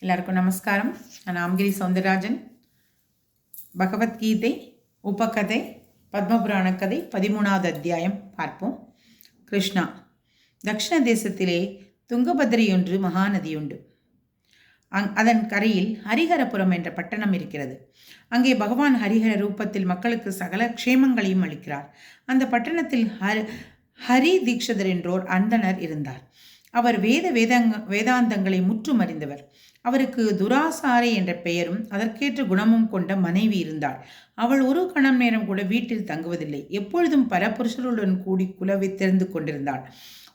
எல்லாருக்கும் நமஸ்காரம். நான் ஆம்கிரி சௌந்தரராஜன் பகவத்கீதை உபகதை பத்மபுராண கதை பதிமூணாவது அத்தியாயம் பார்ப்போம். கிருஷ்ணா தக்ஷண தேசத்திலே துங்கபத்ரையொன்று மகாநதியுண்டு. அங் அதன் கரையில் ஹரிஹரபுரம் என்ற பட்டணம் இருக்கிறது. அங்கே பகவான் ஹரிஹர ரூபத்தில் மக்களுக்கு சகல க்ஷேமங்களையும் அளிக்கிறார். அந்த பட்டணத்தில் ஹரி ஹரி தீக்ஷதர் என்றோர் அந்தனர் இருந்தார். அவர் வேத வேதங்க வேதாந்தங்களை முற்றும் அறிந்தவர் அவருக்கு துராசாரை என்ற பெயரும் அதற்கேற்ற குணமும் கொண்ட மனைவி இருந்தாள். அவள் ஒரு கணம் நேரம் கூட வீட்டில் தங்குவதில்லை. எப்பொழுதும் பரபுருஷருடன் கூடி குலவை திறந்து கொண்டிருந்தாள்.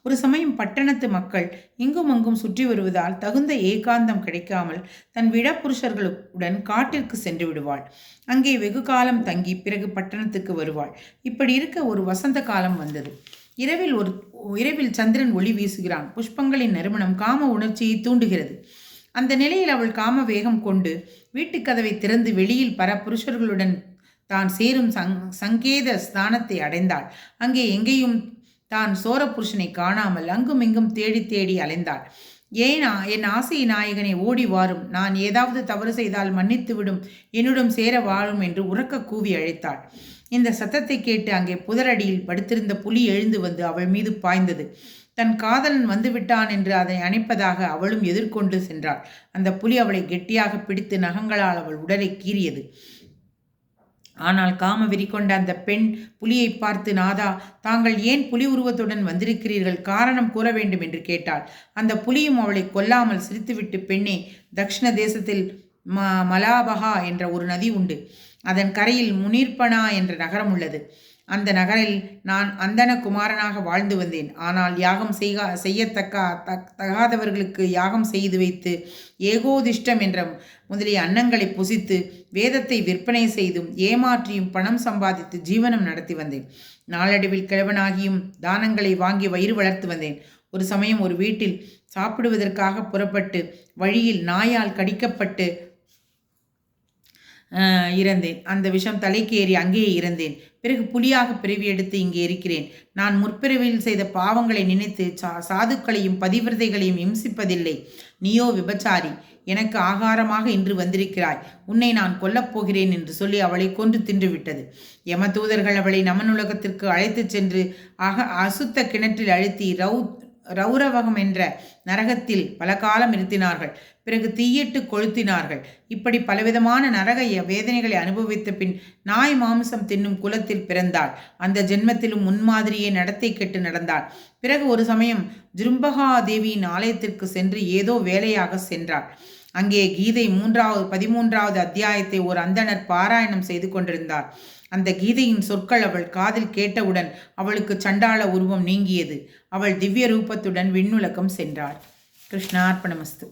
ஒரு சமயம் பட்டணத்து மக்கள் இங்கும் அங்கும் சுற்றி வருவதால் தகுந்த ஏகாந்தம் கிடைக்காமல் தன் விடப்புருஷர்களுடன் காட்டிற்கு சென்று விடுவாள். அங்கே வெகு காலம் தங்கி பிறகு பட்டணத்துக்கு வருவாள். இப்படி இருக்க ஒரு வசந்த காலம் வந்தது. இரவில் ஒரு இரவில் சந்திரன் ஒளி வீசுகிறான். புஷ்பங்களின் நறுமணம் காம உணர்ச்சியை தூண்டுகிறது. அந்த நிலையில் அவள் காம வேகம் கொண்டு வீட்டுக்கதவை திறந்து வெளியில் பர புருஷர்களுடன் தான் சேரும் சங் சங்கேத ஸ்தானத்தை அடைந்தாள். அங்கே எங்கேயும் தான் சோர புருஷனை காணாமல் அங்கும் இங்கும் தேடி தேடி அலைந்தாள். ஏனா என் ஆசை நாயகனை ஓடி வாரும். நான் ஏதாவது தவறு செய்தால் மன்னித்து விடும். என்னுடன் சேர வாழும் என்று உறக்க கூவி அழைத்தாள். இந்த சத்தத்தை கேட்டு அங்கே புதரடியில் படுத்திருந்த புலி எழுந்து வந்து அவள் மீது பாய்ந்தது. தன் காதலன் வந்துவிட்டான் என்று அதை அணைப்பதாக அவளும் எதிர்கொண்டு சென்றாள். அந்த புலி அவளை கெட்டியாக பிடித்து நகங்களால் அவள் உடலை கீறியது. ஆனால் காம வெறி கொண்ட அந்த பெண் புலியை பார்த்து நாதா தாங்கள் ஏன் புலி உருவத்துடன் வந்திருக்கிறீர்கள்? காரணம் கூற வேண்டும் என்று கேட்டாள். அந்த புலியும் அவளை கொல்லாமல் சிரித்துவிட்டு பெண்ணே தக்ஷிண தேசத்தில் ம மலாபகா என்ற ஒரு நதி உண்டு. அதன் கரையில் முனீர்பனா என்ற நகரம் உள்ளது. அந்த நகரில் நான் அந்தன குமாரனாக வாழ்ந்து வந்தேன். ஆனால் யாகம் செய்க செய்யத்தக்க தகாதவர்களுக்கு யாகம் செய்து வைத்து ஏகோதிஷ்டம் என்ற முதலிய அன்னங்களை புசித்து வேதத்தை விற்பனை செய்தும் ஏமாற்றியும் பணம் சம்பாதித்து ஜீவனம் நடத்தி வந்தேன். நாளடைவில் கிழவனாகியும் தானங்களை வாங்கி வயிறு வளர்த்து வந்தேன். ஒரு சமயம் ஒரு வீட்டில் சாப்பிடுவதற்காக புறப்பட்டு வழியில் நாயால் கடிக்கப்பட்டு இறந்தேன். அந்த விஷம் தலைக்கேறி அங்கேயே இறந்தேன். பிறகு புலியாக பிறவி எடுத்து இங்கே இருக்கிறேன். நான் முற்பிறவியில் செய்த பாவங்களை நினைத்து சா சாதுக்களையும் பதிவிரதைகளையும் இம்சிப்பதில்லை. நீயோ விபச்சாரி எனக்கு ஆகாரமாக இன்று வந்திருக்கிறாய். உன்னை நான் கொல்லப் போகிறேன் என்று சொல்லி அவளை கொன்று தின்றுவிட்டது. யம தூதர்கள் அவளை நமனுலகத்திற்கு அழைத்துச் சென்று அக அசுத்த கிணற்றில் அழுத்தி ரவு ரௌரவகம் என்ற நரகத்தில் பல காலம் இருத்தினார்கள். பிறகு தீயிட்டு கொளுத்தினார்கள். இப்படி பலவிதமான நரக வேதனைகளை அனுபவித்த பின் நாய் மாம்சம் தின்னும் குலத்தில் பிறந்தாள். அந்த ஜென்மத்திலும் முன்மாதிரியே நடத்தை கெட்டு நடந்தாள். பிறகு ஒரு சமயம் ஜிரும்பகா தேவியின் ஆலயத்திற்கு சென்று ஏதோ வேலையாக சென்றாள். அங்கே கீதை மூன்றாவது பதிமூன்றாவது அத்தியாயத்தை ஒரு அந்தனர் பாராயணம் செய்து கொண்டிருந்தார். அந்த கீதையின் சொற்கள் அவள் காதில் கேட்டவுடன் அவளுக்கு சண்டாள உருவம் நீங்கியது. அவள் திவ்ய ரூபத்துடன் விண்ணுலகம் சென்றாள். கிருஷ்ணார்ப்பணமஸ்து